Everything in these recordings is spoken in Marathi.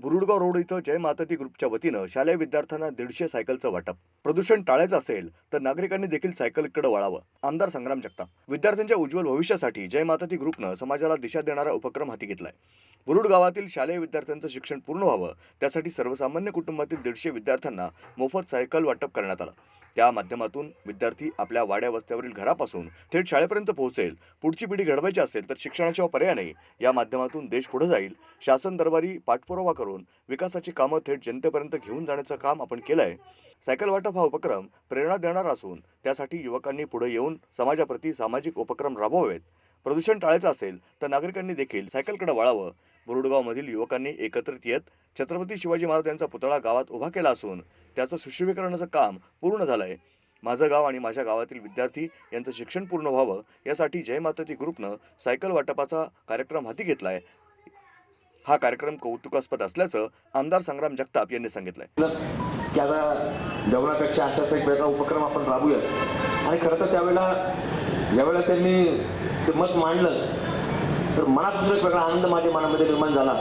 बुरुडगाव रोड इथं जय माताती ग्रुपच्या वतीनं शालेय विद्यार्थ्यांना दीडशे सायकलचं वाटप. प्रदूषण टाळायचं असेल तर नागरिकांनी देखील सायकलकडे वळावं. आमदार संग्राम जगताप. विद्यार्थ्यांच्या उज्ज्वल भविष्यासाठी जय माताती ग्रुपनं समाजाला दिशा देणारा उपक्रम हाती घेतलाय. बुरुड गावातील शालेय विद्यार्थ्यांचं शिक्षण पूर्ण व्हावं त्यासाठी सर्वसामान्य कुटुंबातील दीडशे विद्यार्थ्यांना मोफत सायकल वाटप करण्यात आलं. त्या माध्यमातून विद्यार्थी आपल्या वाड्या वस्त्यावरील घरापासून थेट शाळेपर्यंत पोहोचेल. पुढची पिढी घडवायची असेल तर शिक्षणाशिवाय पर्याय नाही. या माध्यमातून देश पुढे जाईल. शासन दरबारी पाठपुरावा करून विकासाची कामं थेट जनतेपर्यंत घेऊन जाण्याचं काम आपण केलंय. सायकल वाटप हा उपक्रम प्रेरणा देणारा असून त्यासाठी युवकांनी पुढे येऊन समाजाप्रती सामाजिक उपक्रम राबवावेत. प्रदूषण टाळायचं असेल तर नागरिकांनी देखील सायकलकडे वळावं. बुरुडगावमधील युवकांनी एकत्रित येत छत्रपती शिवाजी महाराज यांचा पुतळा गावात उभा केला असून त्याचं सुशोभीकरणाचं काम पूर्ण झालं आहे माझं गाव आणि माझ्या गावातील विद्यार्थी यांचं शिक्षण पूर्ण व्हावं यासाठी जय माताती ग्रुपनं सायकल वाटपाचा कार्यक्रम हाती घेतलाय. हा कार्यक्रम कौतुकास्पद असल्याचं आमदार संग्राम जगताप यांनी सांगितलंय. की आता जेवणापेक्षा एक वेगळा उपक्रम आपण राबूयात. आणि खरं तर त्यावेळेला ज्यावेळेला त्यांनी ते मत मांडलं तर मनात दुसरा एक वेगळा आनंद माझ्या मनामध्ये निर्माण झाला.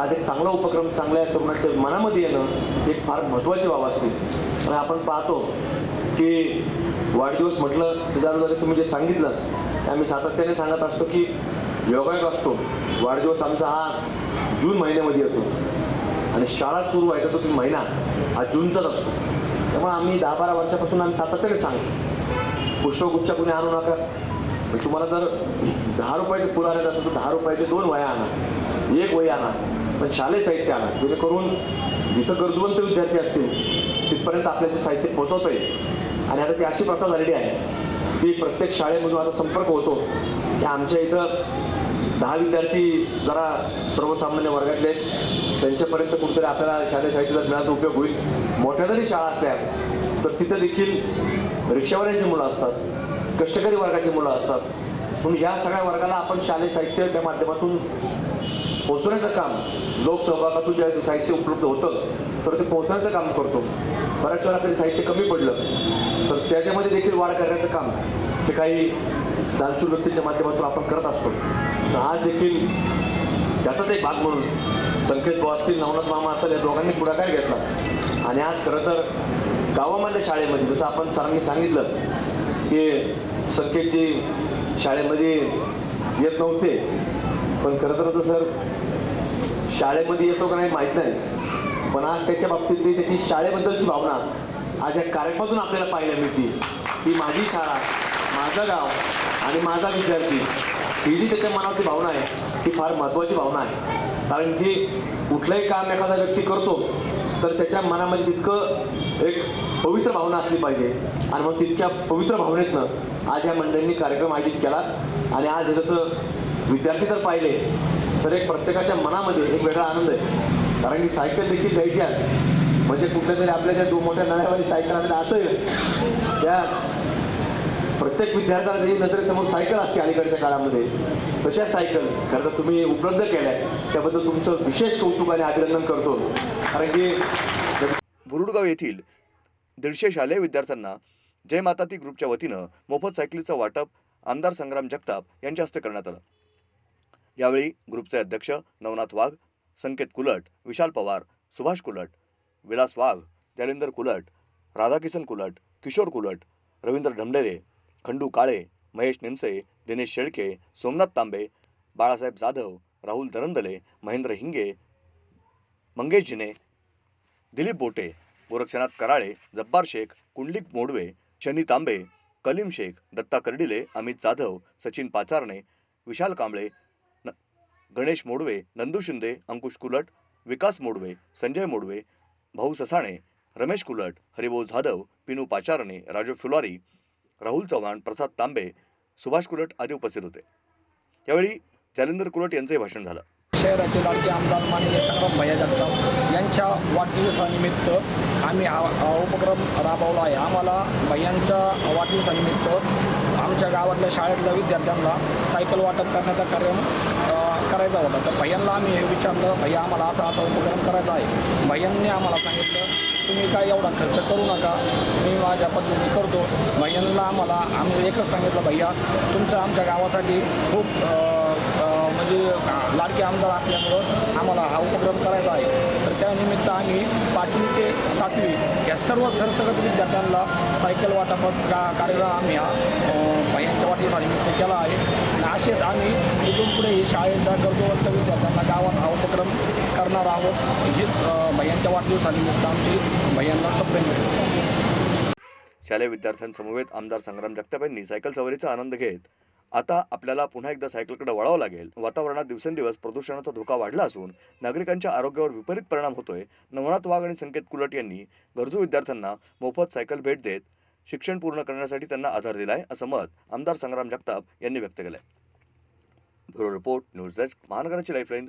आज एक चांगला उपक्रम चांगल्या तरुणाच्या मनामध्ये येणं एक फार महत्त्वाची बाब असते आणि आपण पाहतो की वाढदिवस म्हटलं त्याच्या तुम्ही जे सांगितलं आम्ही सातत्याने सांगत असतो की योगायोग असतो. वाढदिवस आमचा हा जून महिन्यामध्ये येतो. आणि शाळा सुरू व्हायचा तो तुम्ही महिना हा जूनचाच असतो. त्यामुळे आम्ही दहा बारा वर्षापासून आम्ही सातत्याने सांगतो. पुष्पगुच्छ कुणी आणू नका. तुम्हाला जर दहा रुपयाचे फुलं आणायचं असेल तर दहा रुपयाचे दोन वया आणा. एक वही आणा. पण शालेय साहित्य आणा. जेणेकरून जिथं गरजवंत विद्यार्थी असतील तिथपर्यंत आपल्याला ते साहित्य पोहोचवता येईल. आणि आता ती अशी प्रथा झालेली आहे की प्रत्येक शाळेमधून आता संपर्क होतो की आमच्या इथं दहा विद्यार्थी जरा सर्वसामान्य वर्गातले आहेत. त्यांच्यापर्यंत कुठेतरी आपल्याला शालेय साहित्याचा मिळाचा उपयोग होईल. मोठ्या जरी शाळा असल्या तर तिथं देखील रिक्षावाल्यांची मुलं असतात. कष्टकरी वर्गाची मुलं असतात. म्हणून या सगळ्या वर्गाला आपण शालेय साहित्य त्या माध्यमातून पोहोचवण्याचं काम लोकसहभागातून ज्यावेळेस साहित्य उपलब्ध होतं तर ते पोहोचण्याचं काम करतो. बऱ्याच वेळा कधी साहित्य कमी पडलं तर त्याच्यामध्ये देखील वाढ करण्याचं काम हे काही दानशूर व्यक्तींच्या माध्यमातून आपण करत असतो. तर आज देखील त्याचाच एक भाग म्हणून संकेत भाऊ असतील नवनाथ मामा असेल या दोघांनी पुढाकार घेतला. आणि आज खरं तर गावामधल्या शाळेमध्ये जसं आपण सरांनी सांगितलं की संकेतजी शाळेमध्ये येत नव्हते. पण खरं तर आता सर शाळेमध्ये येतो का नाही माहीत नाही. पण आज त्याच्या बाबतीतली त्याची शाळेबद्दलची भावना आज या कार्यक्रमातून आपल्याला पाहायला मिळते. की माझी शाळा माझं गाव आणि माझा विद्यार्थी ही जी त्याच्या मनावरची भावना आहे ती फार महत्त्वाची भावना आहे. कारण की कुठलंही काम एखादा व्यक्ती करतो तर त्याच्या मनामध्ये तितकं एक पवित्र भावना असली पाहिजे. आणि मग तितक्या पवित्र भावनेतनं आज या मंडळींनी कार्यक्रम आयोजित केला. आणि आज जसं विद्यार्थी जर पाहिले तर एक प्रत्येकाच्या मनामध्ये एक वेगळा आनंद आहे. कारण की सायकल देखील द्यायची आहे. म्हणजे कुठल्या तरी आपल्या ज्या दोन मोठ्या नळ्यावाली सायकल आणल्या असेल त्या प्रत्येक विद्यार्थ्याला जी नजरेसमोर सायकल असते अलीकडच्या काळामध्ये. तशा सायकल खरं तर तुम्ही उपलब्ध केल्या त्याबद्दल तुमचं विशेष कौतुक आणि अभिनंदन करतो. कारण की बुरुडगाव येथील दीडशे शालेय विद्यार्थ्यांना जय माता ती ग्रुपच्या वतीनं मोफत सायकलीचं वाटप आमदार संग्राम जगताप यांच्या हस्ते करण्यात आलं. यावेळी ग्रुपचे अध्यक्ष नवनाथ वाघ संकेत कुलट विशाल पवार सुभाष कुलट विलास वाघ जालिंदर कुलट राधाकिसन कुलट किशोर कुलट रवींद्र ढमडेरे खंडू काळे महेश निमसे दिनेश शेळके सोमनाथ तांबे बाळासाहेब जाधव राहुल दरंदले महेंद्र हिंगे मंगेश जिने दिलीप बोटे गोरक्षनाथ कराळे जब्बार शेख कुंडलिक मोडवे शनी तांबे कलीम शेख दत्ता कर्डिले अमित जाधव सचिन पाचारणे विशाल कांबळे न गणेश मोडवे नंदू शिंदे अंकुश कुलट विकास मोडवे संजय मोडवे भाऊ ससाणे रमेश कुलट हरिभाऊ जाधव पिनू पाचारणे राजू फुलारी राहुल चव्हाण प्रसाद तांबे सुभाष कुलट आदी उपस्थित होते. यावेळी जालिंदर कुलट यांचंही भाषण झालं. शहराचे लाडके आमदार माननीय संग्राम भैया जगताप यांच्या वाढदिवसानिमित्त आम्ही हा उपक्रम राबवला आहे. आम्हाला भैयांच्या वाढदिवसानिमित्त आमच्या गावातल्या शाळेतल्या विद्यार्थ्यांना सायकल वाटप करण्याचा कार्यक्रम करायचा होता. तर भैयांना आम्ही हे विचारलं भैया आम्हाला असा असा उपक्रम करायचा आहे. भैयांनी आम्हाला सांगितलं तुम्ही काय एवढा खर्च करू नका. मी माझ्या पद्धतीने करतो. भैयांना आम्हाला आम्ही एकच सांगितलं भैया तुमचं आमच्या गावासाठी खूप म्हणजे लाडके आमदार असल्यामुळं आम्हाला हा उपक्रम करायचा आहे. तर त्यानिमित्त आम्ही पाचवी ते सातवी या सर्व सरसगत विद्यार्थ्यांना सायकल वाटपात का कार्यक्रम आम्ही हा अ, भैयांच्या निमित्त केला आहे. आणि असेच आम्ही इथून पुढे ही शाळेच्या गरजूवंत विद्यार्थ्यांना गावात हा उपक्रम करणार आहोत. हेच अ, भैयांच्या वाढदिवसानिमित्त आमची भैयांना सप्रेम शालेय विद्यार्थ्यांसमवेत आमदार संग्राम जगताप यांनी सायकल सवारीचा आनंद घेत आता आपल्याला पुन्हा एकदा सायकलकडे वळावं लागेल. वातावरणात दिवसेंदिवस प्रदूषणाचा धोका वाढला असून नागरिकांच्या आरोग्यावर विपरीत परिणाम होतोय. नवनाथ वाघ आणि संकेत कुलट यांनी गरजू विद्यार्थ्यांना मोफत सायकल भेट देत शिक्षण पूर्ण करण्यासाठी त्यांना आधार दिलाय असं मत आमदार संग्राम जगताप यांनी व्यक्त केलंय. ब्युरो रिपोर्ट न्यूज डेस्क महानगराची लाईफलाईन